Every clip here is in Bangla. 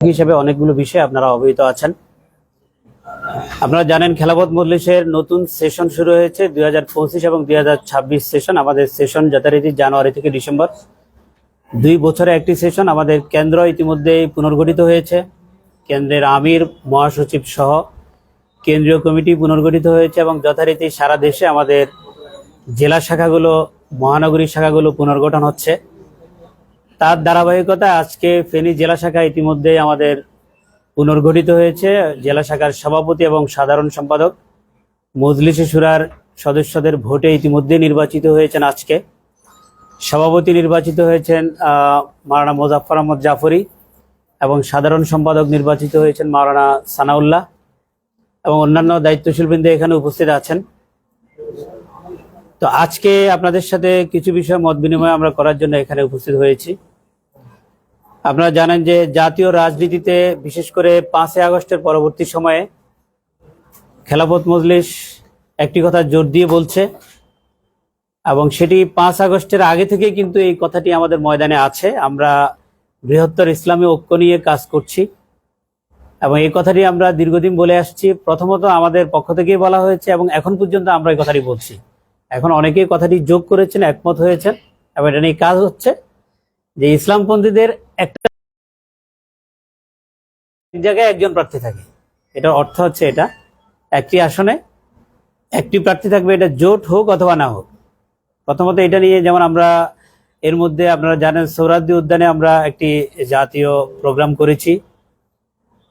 হিসেবে অনেকগুলো বিষয়ে আপনারা অবহিত আছেন। আপনারা জানেন খেলাপথ মজলিসের নতুন সেশন শুরু হয়েছে, দুই এবং দুই হাজার ছাব্বিশ সেশন। আমাদের সেশন যথারীতি জানুয়ারি থেকে ডিসেম্বর। দুই বছরে একটি সেশন আমাদের কেন্দ্র ইতিমধ্যেই পুনর্গঠিত হয়েছে। কেন্দ্রের আমির, মহাসচিব সহ কেন্দ্রীয় কমিটি পুনর্গঠিত হয়েছে এবং যথারীতি সারা দেশে আমাদের জেলা শাখাগুলো, মহানগরী শাখাগুলো পুনর্গঠন হচ্ছে। তার ধারাবাহিকতা আজকে ফেনী জেলা শাখা ইতিমধ্যেই আমাদের পুনর্গঠিত হয়েছে। জেলা শাখার সভাপতি এবং সাধারণ সম্পাদক মজলিসে সুরার সদস্যদের ভোটে ইতিমধ্যে নির্বাচিত হয়েছেন আজকে। সভাপতি নির্বাচিত হয়েছেন মাওলানা মোজাফর আহমদ জাফরি এবং সাধারণ সম্পাদক নির্বাচিত হয়েছেন মারানা সানাউল্লাহ এবং অন্যান্য দায়িত্বশীল বৃন্দ এখানে উপস্থিত আছেন। তো আজকে আপনাদের সাথে কিছু বিষয় মত বিনিময় আমরা করার জন্য এখানে উপস্থিত হয়েছি। আপনারা জানেন যে জাতীয় রাজনীতিতে, বিশেষ করে পাঁচই আগস্টের পরবর্তী সময়ে, খেলাফত মজলিস একটি কথা জোর দিয়ে বলছে, এবং সেটি পাঁচ আগস্টের আগে থেকে কিন্তু এই কথাটি আমাদের ময়দানে আছে। আমরা বৃহত্তর ইসলামী ঐক্য নিয়ে কাজ করছি, এবং এই কথাটি আমরা দীর্ঘদিন বলে আসছি। প্রথমত আমাদের পক্ষ থেকেই বলা হয়েছে, এবং এখন পর্যন্ত আমরা এই কথাটি বলছি। এখন অনেকেই কথাটি যোগ করেছেন, একমত হয়েছেন, এবং এটা নিয়ে কাজ হচ্ছে যে ইসলামপন্থীদের একটা এক জায়গায় একজন প্রার্থী থাকে। এটার অর্থ হচ্ছে এটা, একটি আসনে একটি প্রার্থী থাকবে, এটা জোট হোক অথবা না হোক। প্রথমত এটা নিয়ে যেমন আমরা এর মধ্যে আপনারা জানেন, সৌরাদ্দি উদ্যানে আমরা একটি জাতীয় প্রোগ্রাম করেছি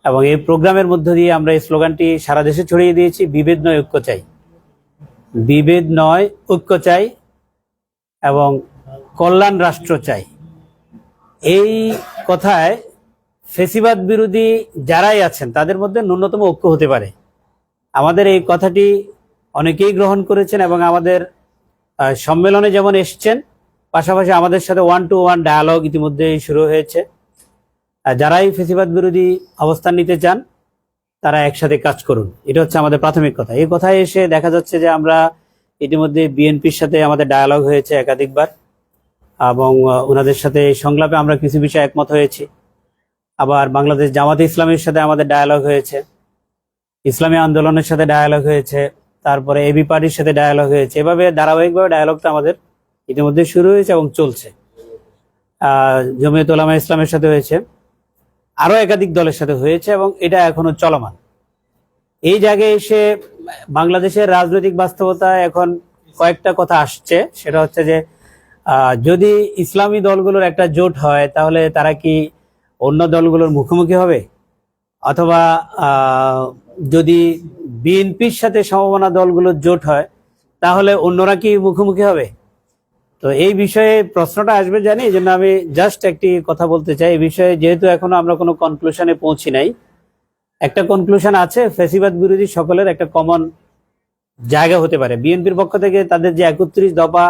এবং এই প্রোগ্রামের মধ্য দিয়ে আমরা এই স্লোগানটি সারা দেশে ছড়িয়ে দিয়েছি, বিভেদ নয়, ঐক্য চাই। বিভেদ নয়, ঐক্য চাই এবং কল্যাণ রাষ্ট্র চাই। এই কথায় ফেসিবাদ বিরোধী যারাই আছেন, তাদের মধ্যে ন্যূনতম ঐক্য হতে পারে। আমাদের এই কথাটি অনেকেই গ্রহণ করেছেন এবং আমাদের সম্মেলনে যেমন এসছেন, পাশাপাশি আমাদের সাথে ওয়ান টু ওয়ান ডায়ালগ ইতিমধ্যেই শুরু হয়েছে। যারাই ফেসিবাদ বিরোধী অবস্থান নিতে চান, তারা একসাথে কাজ করুন। এটা হচ্ছে আমাদের প্রাথমিক কথা। এই কথায় এসে দেখা যাচ্ছে যে আমরা ইতিমধ্যে বিএনপির সাথে আমাদের ডায়ালগ হয়েছে একাধিকবার। এবং ওনাদের সাথে সংলাপে আমরা কিছু বিষয়ে একমত হয়েছি। আবার বাংলাদেশ জামাতে ইসলামের সাথে আমাদের ডায়ালগ হয়েছে। ইসলামী আন্দোলনের সাথে ডায়ালগ হয়েছে। তারপরে এবি পার্টির সাথে ডায়ালগ হয়েছে। এভাবে ধারাবাহিকভাবে ডায়ালগটা আমাদের ইতিমধ্যে শুরু হয়েছে এবং চলছে। জমিয়ত ওলামা ইসলামের সাথে হয়েছে। আরও একাধিক দলের সাথে হয়েছে এবং এটা এখনও চলমান। এই জায়গায় এসে বাংলাদেশের রাজনৈতিক বাস্তবতা এখন কয়েকটা কথা আসছে। সেটা হচ্ছে যে যদি ইসলামী দলগুলোর একটা জোট হয়, তাহলে তারা কি অন্য দলগুলোর মুখোমুখি হবে? অথবা যদি বিএনপির সাথে সমমনা দলগুলোর জোট হয়, তাহলে অন্যরা কি মুখোমুখি হবে? তো এই বিষয়ে প্রশ্নটা আসবে, জানি? এই জন্য আমি জাস্ট একটি কথা বলতে চাই। এই বিষয়ে যেহেতু এখনও আমরা কোনো কনক্লুশনে পৌঁছি নাই, একটা কনক্লুশন আছে ফেসিবাদ বিরোধী সকলের একটা কমন জায়গা হতে পারে। বিএনপির পক্ষ থেকে তাদের যে একত্রিশ দফা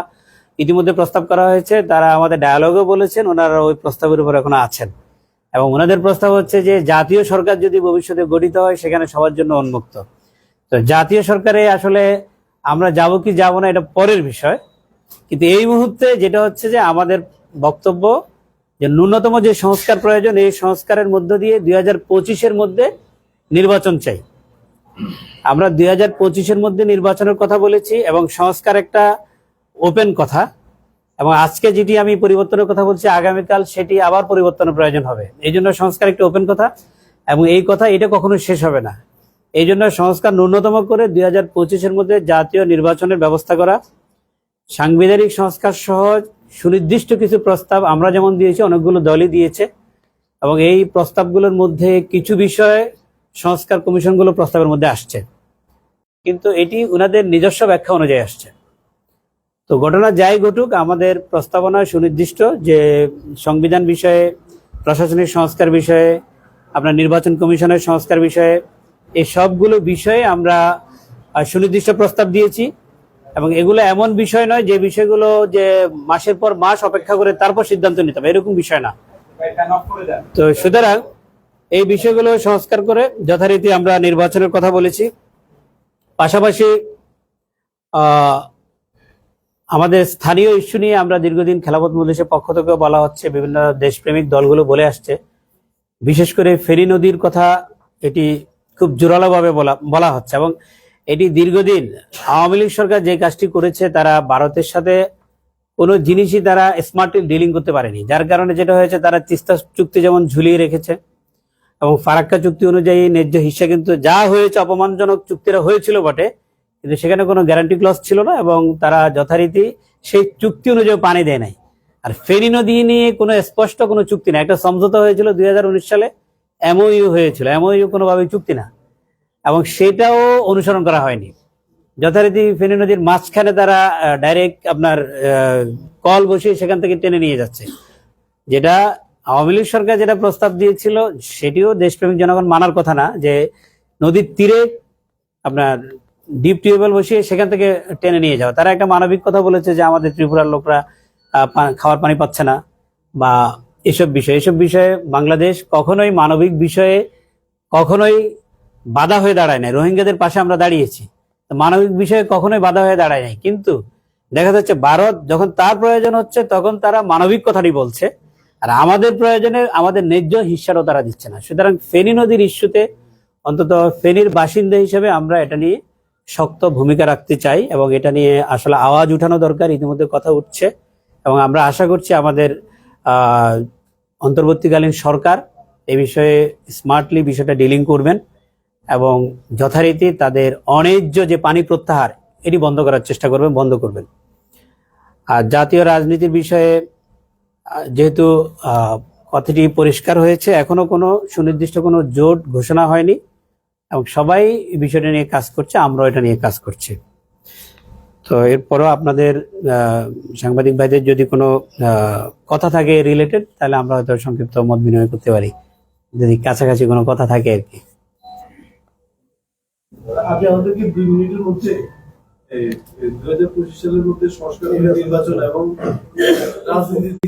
ইতিমধ্যে প্রস্তাব করা হয়েছে, তারা আমাদের ডায়ালগও বলেছেন, ওনারা ওই প্রস্তাবের উপর এখন আছেন। এবং ওনাদের প্রস্তাব হচ্ছে যে, জাতীয় সরকার যদি ভবিষ্যতে গঠিত হয়, সেখানে সবার জন্য উন্মুক্ত। তো জাতীয় সরকারে আসলে আমরা যাব কি যাব না, এটা পরের বিষয়। কিন্তু এই মুহূর্তে যেটা হচ্ছে যে, আমাদের বক্তব্য যে, ন্যূনতম যে সংস্কার প্রয়োজন, এই সংস্কারের মধ্য দিয়ে দুই হাজার পঁচিশের মধ্যে নির্বাচন চাই। আমরা দুই হাজার পঁচিশের মধ্যে নির্বাচনের কথা বলেছি, এবং সংস্কার একটা ওপেন কথা, এবং আজকে যেটি আমি পরিবর্তনের কথা বলছি, আগামীকাল সেটি আবার পরিবর্তনের প্রয়োজন হবে। এই জন্য সংস্কার একটি ওপেন কথা, এবং এই কথা এটা কখনো শেষ হবে না। এই জন্য সংস্কার ন্যূনতম করে দুই হাজার পঁচিশের মধ্যে জাতীয় নির্বাচনের ব্যবস্থা করা, সাংবিধানিক সংস্কার সহ সুনির্দিষ্ট কিছু প্রস্তাব আমরা যেমন দিয়েছি, অনেকগুলো দলই দিয়েছে, এবং এই প্রস্তাবগুলোর মধ্যে কিছু বিষয়ে সংস্কার কমিশনগুলো প্রস্তাবের মধ্যে আসছে। কিন্তু এটি ওনাদের নিজস্ব ব্যাখ্যা অনুযায়ী আসছে। তো ঘটনা যাই ঘটুক, আমাদের প্রস্তাবনা সুনির্দিষ্ট যে সংবিধান বিষয়ে, প্রশাসনিক সংস্কার বিষয়ে, আপনার নির্বাচন কমিশনের সংস্কার বিষয়ে, এই সবগুলো বিষয়ে আমরা সুনির্দিষ্ট প্রস্তাব দিয়েছি। এবং এগুলো এমন বিষয় নয় যে বিষয়গুলো যে মাসের পর মাস অপেক্ষা করে তারপর সিদ্ধান্ত নিতে হবে, এরকম বিষয় না। তো সুতরাং এই বিষয়গুলো সংস্কার করে যথারীতি আমরা নির্বাচনের কথা বলেছি। পাশাপাশি আমাদের স্থানীয় ইস্যু নিয়ে আমরা দীর্ঘদিন খেলাপথ মজলিসের পক্ষ থেকে বলা হচ্ছে, বিভিন্ন দেশপ্রেমিক দলগুলো বলে আসছে। বিশেষ করে ফেরি নদীর কথা এটি খুব জোরালোভাবে বলা বলা হচ্ছে এবং এটি দীর্ঘদিন আওয়ামী লীগ সরকার যে কাজটি করেছে, তারা ভারতের সাথে কোনো জিনিসই তারা স্মার্টলি ডিলিং করতে পারেনি। যার কারণে যেটা হয়েছে, তারা তিস্তা চুক্তি যেমন ঝুলিয়ে রেখেছে এবং ফারাক্কা চুক্তি অনুযায়ী ন্যায্য হিসা কিন্তু যা হয়েছে, অপমানজনক চুক্তিটা হয়েছিল বটে কিন্তু সেখানে কোনো গ্যারান্টি ক্লস ছিল না এবং তারা যথারীতি সেই চুক্তি অনুযায়ী পানি দেয় নাই। আর ফেনী নদী নিয়ে কোনো স্পষ্ট কোনো চুক্তি না একটা সমঝোতা হয়েছিল দু হাজার উনিশ সালে, এমওইউ হয়েছিল। এমওইউ কোনোভাবেই চুক্তি না। এবং সেটাও অনুসরণ করা হয়নি। যথারীতি ফেনী নদীর মাঝখানে তারা ডাইরেক্ট আপনার কল বসিয়ে সেখান থেকে টেনে নিয়ে যাচ্ছে। যেটা আওয়ামী লীগ সরকার যেটা প্রস্তাব দিয়েছিল, সেটিও দেশপ্রেমিক জনগণ মানার কথা না যে নদীর তীরে আপনার ডিপ টিউবওয়েল বসিয়ে সেখান থেকে টেনে নিয়ে যাওয়া তারা একটা মানবিক কথা বলেছে যে আমাদের ত্রিপুরার লোকরা খাওয়ার পানি পাচ্ছে না বা এসব বিষয়। এসব বিষয়ে বাংলাদেশ কখনোই মানবিক বিষয়ে কখনোই বাধা হয়ে দাঁড়ায় নাই। রোহিঙ্গাদের পাশে আমরা দাঁড়িয়েছি। মানবিক বিষয়ে কখনোই বাধা হয়ে দাঁড়ায় নাই। কিন্তু দেখা যাচ্ছে ভারত যখন তার প্রয়োজন হচ্ছে তখন তারা মানবিক কথাটি বলছে। আর আমাদের প্রয়োজনে আমাদের ন্যায্য হিস্সারও তারা দিচ্ছে না। সুতরাং ফেনী নদীর ইস্যুতে অন্তত ফেনীর বাসিন্দা হিসেবে আমরা এটা নিয়ে শক্ত ভূমিকা রাখতে চাই এবং এটা নিয়ে আসলে আওয়াজ উঠানো দরকার, ইতিমধ্যে কথা উঠছে। এবং আমরা আশা করছি আমাদের অন্তর্বর্তীকালীন সরকার এ বিষয়ে স্মার্টলি বিষয়টা ডিলিং করবেন এবং যথারীতি তাদের অন্যায্য যে পানি প্রত্যাহার, এটি বন্ধ করার চেষ্টা করবেন, বন্ধ করবেন। আর জাতীয় রাজনীতির বিষয়ে যেহেতু কথাটি পরিষ্কার হয়েছে, এখনও কোনো সুনির্দিষ্ট কোনো জোট ঘোষণা হয়নি। এবং সবাই বিষয়টা নিয়ে কাজ করছে আমরাও এটা নিয়ে কাজ করছি। তো এরপরও আপনাদের সাংবাদিক ভাইদের যদি কোনো কথা থাকে রিলেটেড তাহলে আমরা হয়তো সংক্ষিপ্ত মত বিনিময় করতে পারি। যদি কাছাকাছি কোনো কথা থাকে আর কি। আপনি আমাদেরকে দুই মিনিটের মধ্যে দুই হাজার পঁচিশ সালের মধ্যে সংস্কার নির্বাচন এবং রাজনীতি